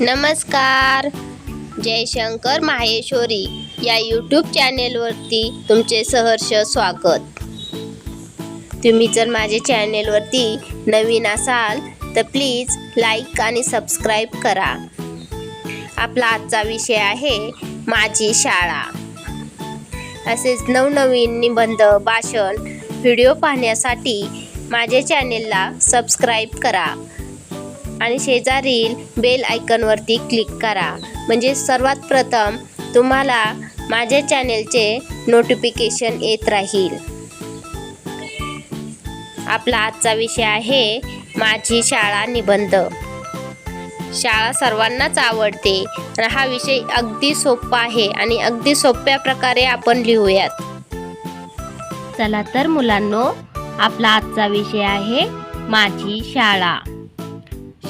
नमस्कार. जयशंकर माहेश्वरी या यूट्यूब चॅनेलवरती तुमचे सहर्ष स्वागत. तुम्ही जर माझ्या चॅनेलवरती नवीन असाल तर प्लीज लाईक आणि सबस्क्राईब करा. आपला आजचा विषय आहे माझी शाळा. असेच नवनवीन निबंध भाषण व्हिडिओ पाहण्यासाठी माझ्या चॅनेलला सबस्क्राईब करा. आणि शेजारील बेल आयकनवरती क्लिक करा. म्हणजे सर्वात प्रथम तुम्हाला माझ्या चॅनेलचे नोटिफिकेशन येत राहील. आपला आजचा विषय आहे माझी शाळा निबंध. शाळा सर्वांनाच आवडते आणि हा विषय अगदी सोपा आहे आणि अगदी सोप्या प्रकारे आपण लिहूयात. चला तर मुलांनो आपला आजचा विषय आहे माझी शाळा.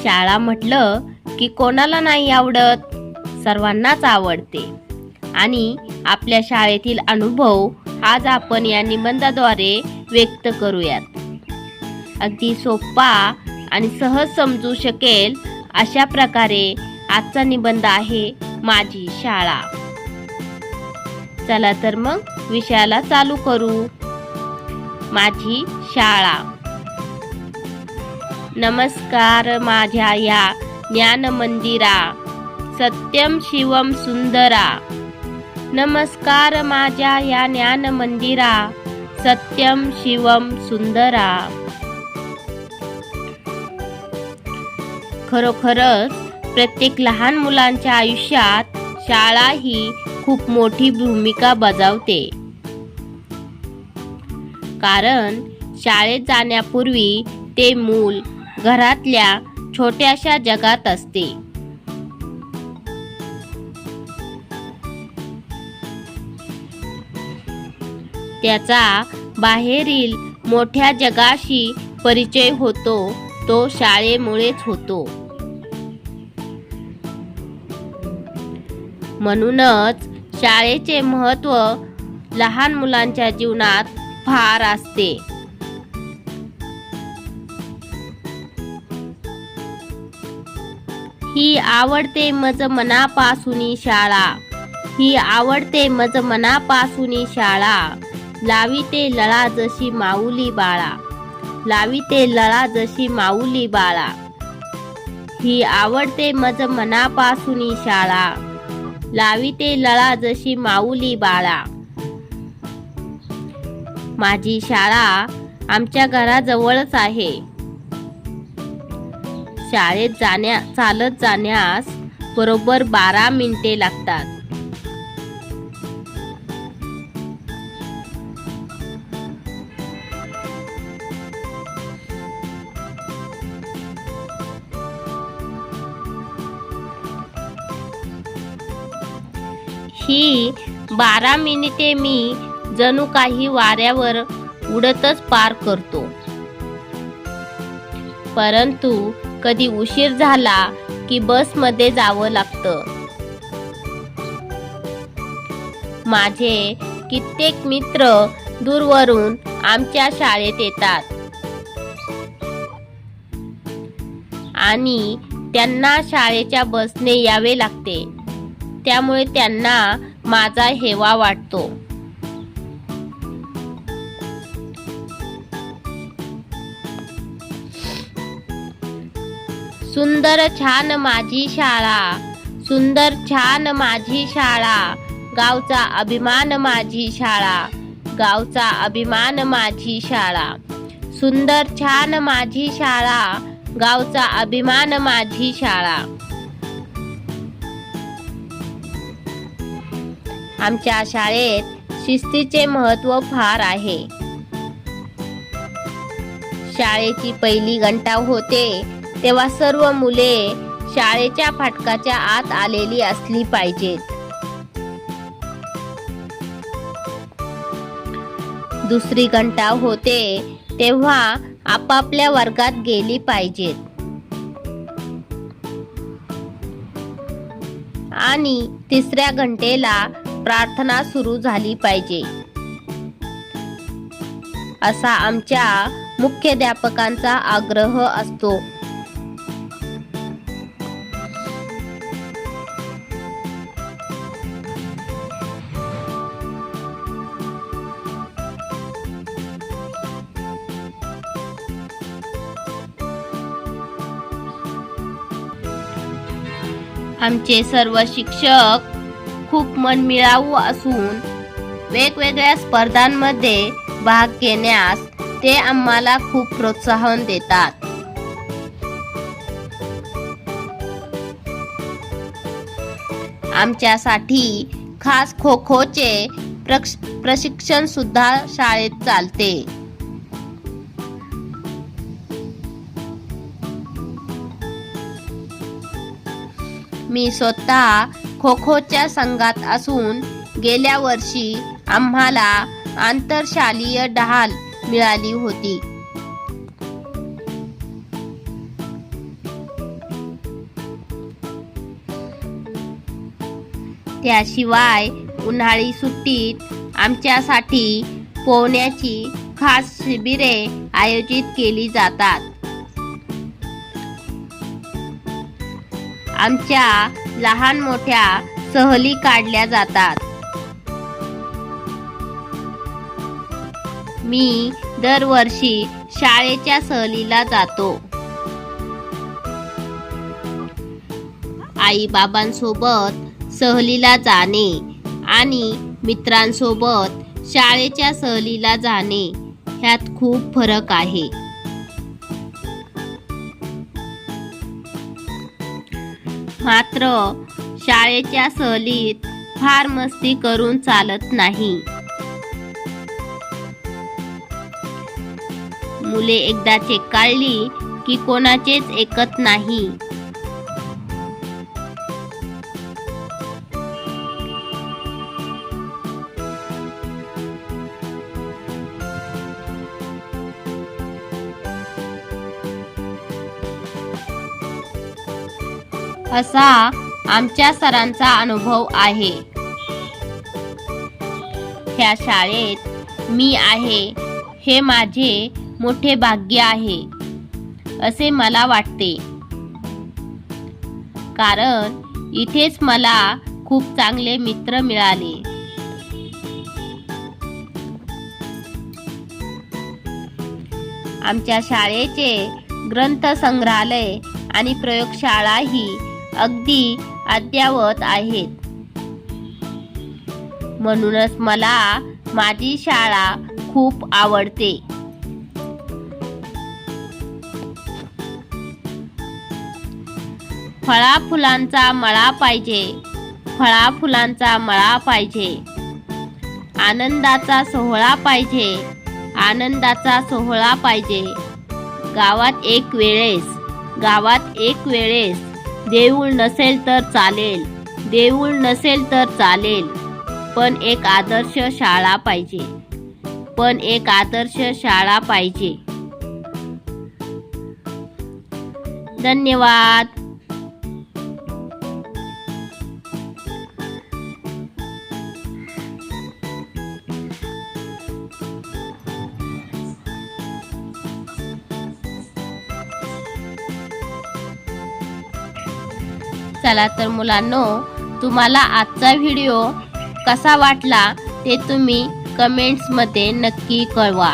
शाळा म्हटलं की कोणाला नाही आवडत? सर्वांनाच आवडते. आणि आपल्या शाळेतील अनुभव आज आपण या निबंधाद्वारे व्यक्त करूयात. अगदी सोपा आणि सहज समजू शकेल अशा प्रकारे आजचा निबंध आहे माझी शाळा. चला तर मग विषयाला चालू करू. माझी शाळा. नमस्कार माझ्या या ज्ञान मंदिरा सत्यम शिवम सुंदरा. नमस्कार माझ्या या ज्ञान मंदिरा सत्यम शिवम सुंदरा. खरोखरच प्रत्येक लहान मुलांच्या आयुष्यात शाळा ही खूप मोठी भूमिका बजावते. कारण शाळेत जाण्यापूर्वी ते मूल घरातल्या छोट्याशा जगात असते. त्याचा बाहेरील मोठ्या जगाशी परिचय होतो तो शाळेमुळेच होतो. म्हणूनच शाळेचे महत्त्व लहान मुलांच्या जीवनात फार असते. ही आवडते मज मनापासूनी शाळा. ही आवडते मज मनापासूनी शाळा. लाविते लळा जशी माऊली बाळा. लाविते लळा जशी माऊली बाळा. ही आवडते मज मनापासूनी शाळा. लाविते लळा जशी माऊली बाळा. माझी शाळा आमच्या घराजवळच आहे. शाळेत जाण्या चालत जाण्यास बरोबर बारा मिनिटे लागतात. ही बारा मिनिटे मी जणू काही वाऱ्यावर उडतच पार करतो. परंतु कधी उशीर झाला की बसमध्ये जावं लागतं. माझे कित्येक मित्र दूरवरून आमच्या शाळेत येतात. आणि त्यांना शाळेच्या बसने यावे लागते. त्यामुळे त्यांना माझा हेवा वाटतो. सुंदर छान माझी शाळा. सुंदर छान माझी शाळा. गावचा अभिमान माझी शाळा. गावचा अभिमान माझी शाळा. सुंदर छान माझी शाळा. गावचा अभिमान माझी शाळा. आमच्या शाळेत शिस्तीचे महत्त्व फार आहे. शाळेची पहिली घंटा होते. तेव्हा सर्व मुले शाळेच्या फाटकाच्या आत आलेली असली पाहिजेत. दुसरी घंटा होते तेव्हा आपापल्या वर्गात गेली पाहिजेत. आणि तिसऱ्या घंटेला प्रार्थना सुरू झाली पाहिजे. असा आमच्या मुख्याध्यापकांचा आग्रह असतो. आमचे सर्व शिक्षक खूप मनमिळावू असून वेगवेगळ्या स्पर्धांमध्ये भाग घेण्यास ते आम्हाला खूप प्रोत्साहन देतात. आमच्यासाठी खास खो खोचे प्रशिक्षण सुद्धा शाळेत चालते. मी स्वतः खो खोच्या संघात असून गेल्या वर्षी आम्हाला आंतरशालीय डहाल मिळाली होती. त्याशिवाय उन्हाळी सुट्टीत आमच्यासाठी पोहण्याची खास शिबिरे आयोजित केली जातात. आमच्या लहान मोठ्या सहली काढल्या जातात. मी दरवर्षी शाळेच्या सहलीला जातो. आई बाबांसोबत सहलीला जाणे आणि मित्रांसोबत शाळेच्या सहलीला जाणे ह्यात खूप फरक आहे. मात्र शाळेच्या सहलीत फार मस्ती करून चालत नाही. मुले एकदा चेक काढली की कोणाचेच ऐकत नाही. असा आमच्या सरांचा अनुभव आहे. ह्या शाळेत मी आहे हे माझे मोठे भाग्य आहे असे मला वाटते. कारण इथेच मला खूप चांगले मित्र मिळाले. आमच्या शाळेचे ग्रंथ संग्रहालय आणि प्रयोगशाळा ही अगदी अद्यावत आहेत. म्हणूनच मला माझी शाळा खूप आवडते. फळा फुलांचा मळा पाहिजे. फळा फुलांचा मळा पाहिजे. आनंदाचा सोहळा पाहिजे. आनंदाचा सोहळा पाहिजे. गावात एक वेळेस गावात एक वेळेस. देऊळ नसेल तर चालेल. देऊळ नसेल तर चालेल. पण एक आदर्श शाळा पाहिजे. पण एक आदर्श शाळा पाहिजे. धन्यवाद. चला तर मुलांनो तुम्हाला आजचा व्हिडिओ कसा वाटला ते तुम्ही कमेंट्समध्ये नक्की कळवा.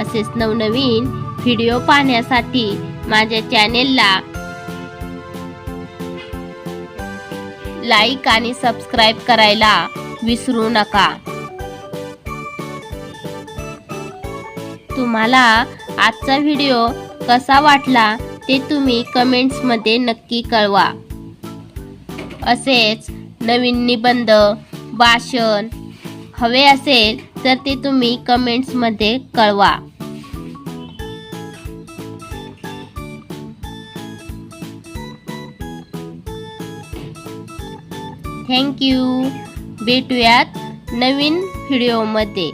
असेच नवनवीन व्हिडिओ पाहण्यासाठी माझ्या चॅनेलला लाईक आणि सबस्क्राईब करायला विसरू नका. तुम्हाला आजचा व्हिडिओ कसा वाटला ते तुम्ही कमेंट्समध्ये नक्की कळवा. असेच नवीन निबंध भाषण हवे असेल तर ते तुम्ही कमेंट्समध्ये कळवा. थँक्यू भेटूयात नवीन व्हिडिओमध्ये